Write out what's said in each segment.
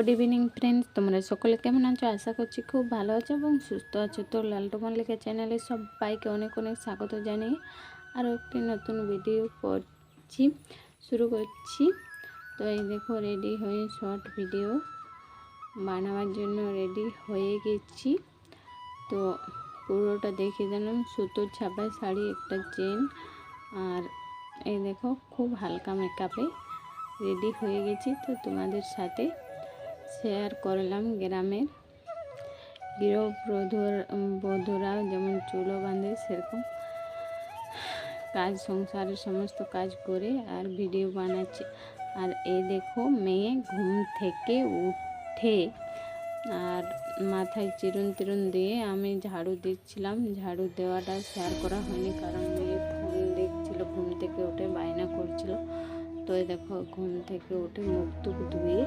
Good evening friends তোমরা সকলে কেমন আছো? আশা করছি খুব ভালো আছো এবং সুস্থ আছো। তো লালটু মল্লিকা চ্যানেলে সবাইকে অনেক অনেক স্বাগত জানিয়ে আরও একটি নতুন ভিডিও করছি, শুরু করছি। তো এই দেখো রেডি হয়ে শর্ট ভিডিও বানাবার জন্য রেডি হয়ে গেছি। তো পুরোটা দেখে দিলাম। সুতোর ছাপা শাড়ি, একটা চেন আর এই দেখো, খুব হালকা মেকআপে রেডি হয়ে গেছি। তো তোমাদের সাথে শেয়ার করলাম গ্রামের গৃহবধূর বধূরা যেমন চুলো বাঁধে সেরকম কাজ, সংসারের সমস্ত কাজ করে আর ভিডিও বানাচ্ছে। আর এই দেখো মেয়ে ঘুম থেকে উঠে আর মাথায় চিরুন তিরুন দিয়ে আমি ঝাড়ু দিচ্ছিলাম। ঝাড়ু দেওয়াটা শেয়ার করা হয়নি কারণ মেয়ে ফোন দেখছিল, ঘুম থেকে উঠে বায়না করছিল। তো দেখো ঘুম থেকে উঠে মুখ টুক ধুয়ে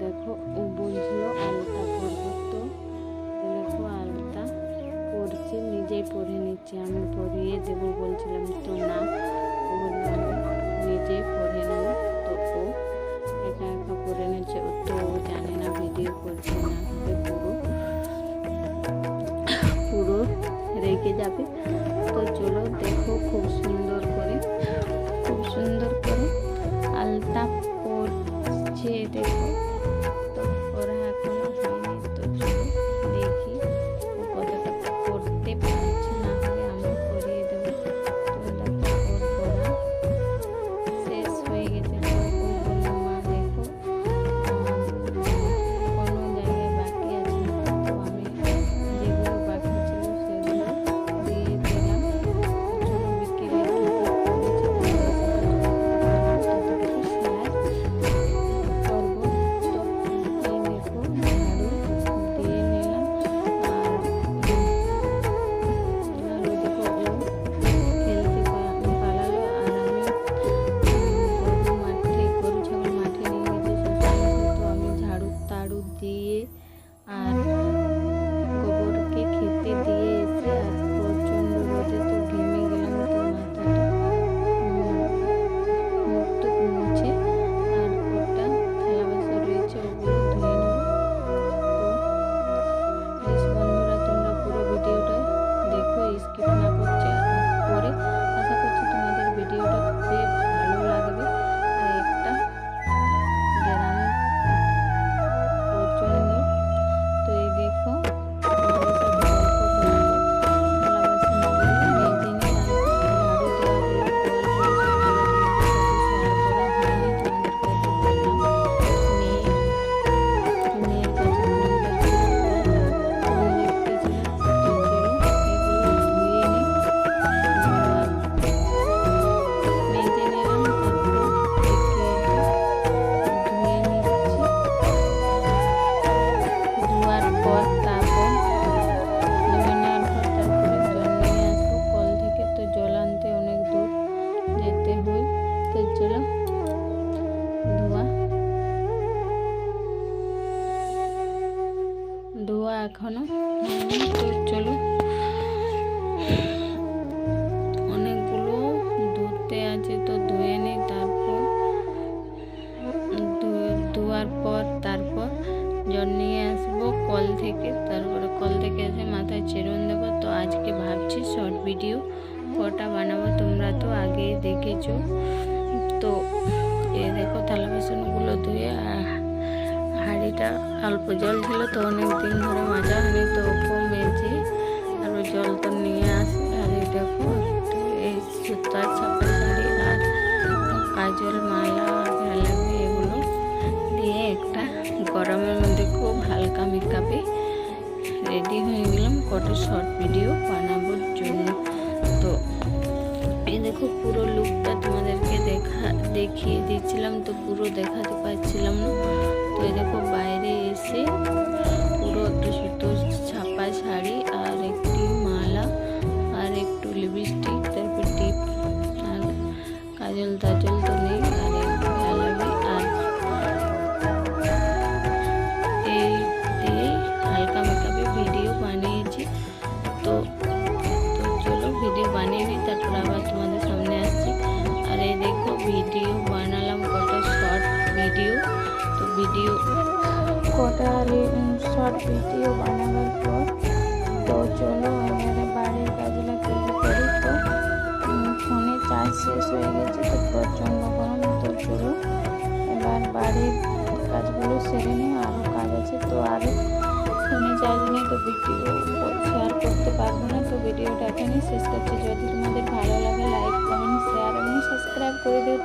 দেখো, ও বলছিল আলতা করব তো দেখো, আলতা পরছে নিজেই পরে নিচ্ছে। আমি পরিয়ে দেবো বলছিলাম তো না ও বলল নিজেই পরে নেব। তো ও একা একা পরে নিচ্ছে। তো ও জানে না ভিডিও করছে না পুরো পুরো রেখে যাবে। তো চলো দেখো, খুব সুন্দর করে, খুব সুন্দর করে আলতা পড়ছে দেখো এখনও চলো। অনেকগুলো ধুতে আছে, তো ধুয়ে নিই তারপর ধোয়ার পর, তারপর জল নিয়ে আসব কল থেকে। তারপরে কল থেকে এসে মাথায় চিরুন দেবো। তো আজকে ভাবছি শর্ট ভিডিও কটা বানাবো, তোমরা তো আগেই দেখেছ। তো এ দেখো, থালা বাসনগুলো ধুয়ে হাঁড়িটা অল্প জল ছিল তো অনেক দিন ধরে মাজা হয়নি তো ওকে মেজে আর ওই জল তো নিয়ে আসি। আর এই দেখো এই সুতার ছাপা শাড়ি আর কাজল মালা ভ্যালামি এগুলো দিয়ে একটা গরমের মধ্যে খুব হালকা মেকআপে রেডি হয়ে গেলাম। কটা শর্ট ভিডিও বানানোর জন্য। তো এই দেখো পুরো দেখিয়ে দিচ্ছিলাম তো পুরো দেখাতে পারছিলাম না। তো দেখো বাইরে এসে পুরো একটা সুতোর ভিডিও বানালাম কটা শর্ট ভিডিও তো ভিডিও কটা শর্ট ভিডিও বানাবার পর, তো চলো এবারে বাড়ির কাজগুলো তৈরি করি, তো ফোনে চার্জ শেষ হয়ে গেছে, তো প্রচণ্ড গরম, তো চলো এবার বাড়ির কাজগুলো সেরে নিই আরও কাজ আছে, তো আরও ফোনে চার্জ নেই, তো ভিডিও শেয়ার করতে পারব না, তো ভিডিওটা এখানেই শেষ করছি। যদি তোমাদের ভালো লাগে লাইক কমেন্ট শেয়ার এবং সাবস্ক্রাইব করে দিও